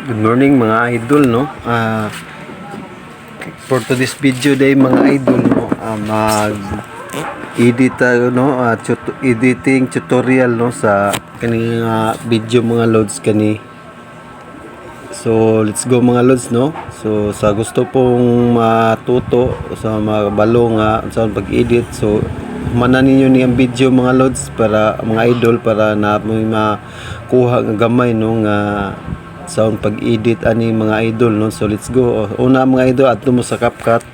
Good morning mga idol no. Ah for today's video day mga idol no, ah, mag edit tayo no, ah, tut- editing tutorial no sa kaning ah, video mga loads kani. So let's go mga loads no. So sa gusto pong matuto sa mga nga sa pag-edit so manan ninyo ni ang video mga loads para mga idol para na may makuha nga gamay no nga sound pag-edit ani mga idol no? So let's go. Una mga idol adto mo sa CapCut.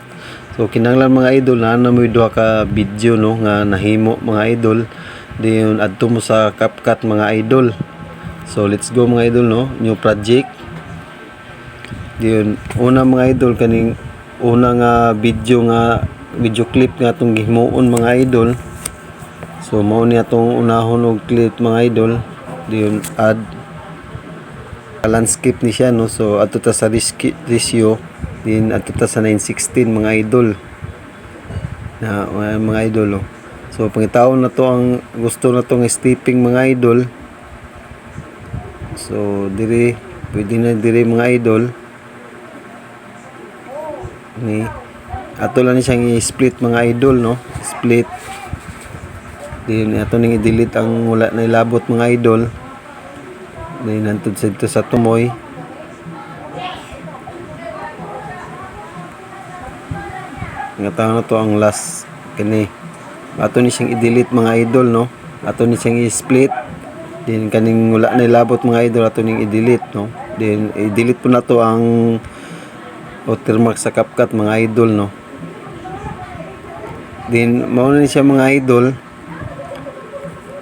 So kinahanglan mga idol na na mo duha ka video no? Nga nahimo mga idol. Diyon adto mo sa CapCut mga idol. So let's go mga idol no? New project. Diyon una mga idol kaning una nga video nga video clip nga atong gihimuon mga idol. So mao ni atong unahon og clip mga idol. Diyon add landscape ni siya no? So ato ta sa ratio din ato ta sa 916 mga idol. Na mga, mga idol oh. so pangitaon na to ang gusto na tong stepping mga idol. So dire pwede na dire mga idol. Ni ato lang ni siyang i-split mga idol no? Split. Din ato ning i-delete ang wala na ilabot mga idol Dahil nantod sa ito sa tumoy. Nga tao na to ang last kani. Ato ni siyang i-delete mga idol no. Ato ni siyang i-split. Din kaning wala na ilabot mga idol ato ning i-delete no. Din i-delete po na to ang watermark sa CapCut mga idol no. Din mao na ni siya mga idol.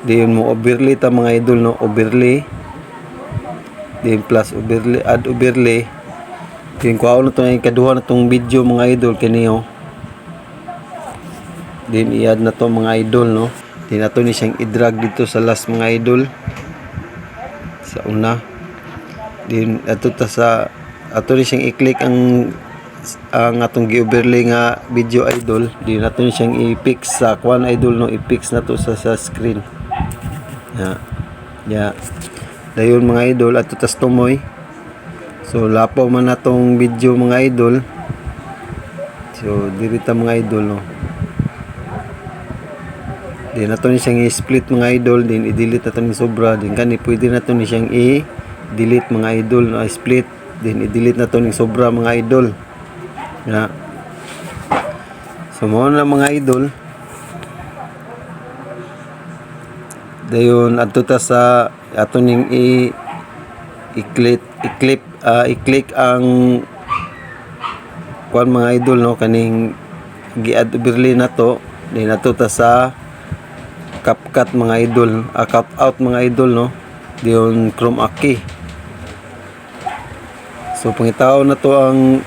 Din mo overlay ta mga idol no, overlay din plus overlay add overlay din kuha na itong ikaduha na itong video mga idol kaniyo din i-add na to mga idol no? Din ato ni siyang i-drag dito sa last mga idol. Sa una. Din ato ta sa ato ni siyang i-click ang ang atong gi-overlay nga video idol. Din ato ni siyang i-fix sa kwan idol no? I-fix na to sa sa screen. Ya. Ya dayon mga idol at tutas tumoy so lapaw man natong video mga idol. So dirita mga idol no? Din nato ni siyang i-split mga idol. Din i-delete nato ni sobra. Din kani pwede nato ni siyang i-delete mga idol no? Split din i-delete nato ni sobra mga idol. Ya so mo na mga idol dayon adto ta sa ato ning i i-click i-clip ah, i-click ang kuan mga idol no? Kaning gi-add overlay na to. Din ato ta sa CapCut mga idol. Ah, cut out mga idol no? Diyon chroma key. So pangitaw na to ang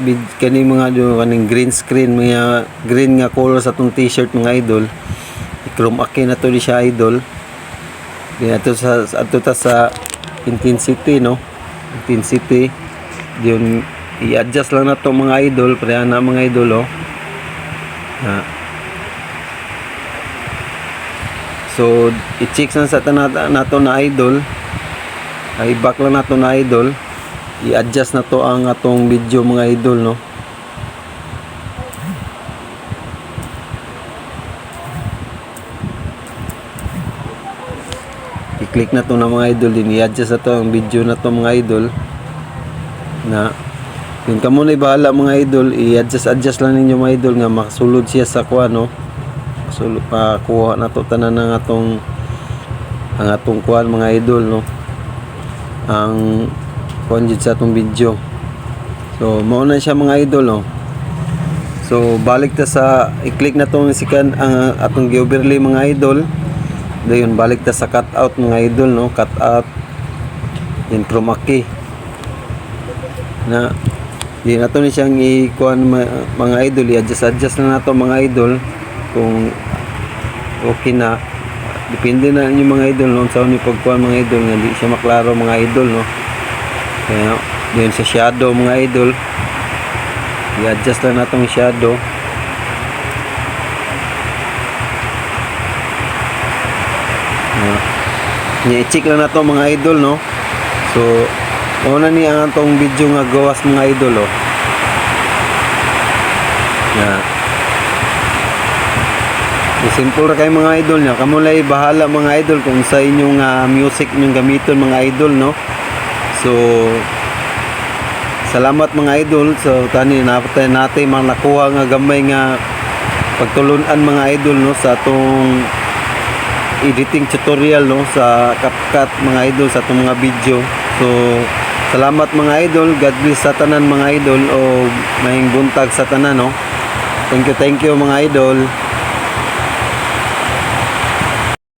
bid kani mga do kaning green screen mga green nga color sa tong t-shirt mga idol key na to di siya idol Di ato sa ato ta sa intensity no. Intensity yun i-adjust lang na to mga idol, pre na mga idol oh. Ha. So i-check na sa tanata nato na idol. Ay back lang nato na idol. I-adjust na to ang atong video mga idol no. I-click na to ng mga idol din i-adjust na to ang video na to mga idol. Na yun ka muna bahala mga idol. I-adjust adjust lang ninyo mga idol nga makasulod siya sa kuha no? Sulod pa kuha na to tanan ng atong ang atong kuha mga idol no? Ang kuha sa atong video. So mauna siya mga idol no? So balik ta sa i-click na tong sikan ang atong gi-overlay mga idol Dayon balik ta sa cut out mga idol no, cut out in chroma key. Na di na ni siyang i-kuan mga idol, i-adjust adjust na nato mga idol kung okay na. Depende na yung mga idol no, sa ni pagkuan mga idol nga di siya maklaro mga idol no. Kaya diyon sa shadow mga idol, i-adjust na natong shadow. Uh, i-check lang na to mga idol no So, una ni ang atong video nga gawas mga idol oh. Yeah. Simple ra kay mga idol niya. Kamo lay bahala mga idol kung sa inyong ah, music inyong gamiton mga idol no. So Salamat mga idol so tani napatay natin mga nakuha nga gamay nga pagtulunan mga idol no sa atong editing tutorial no sa CapCut mga idol sa atong mga video. So salamat mga idol, God bless sa tanan mga idol o mahing buntag sa tanan no. Thank you, thank you mga idol.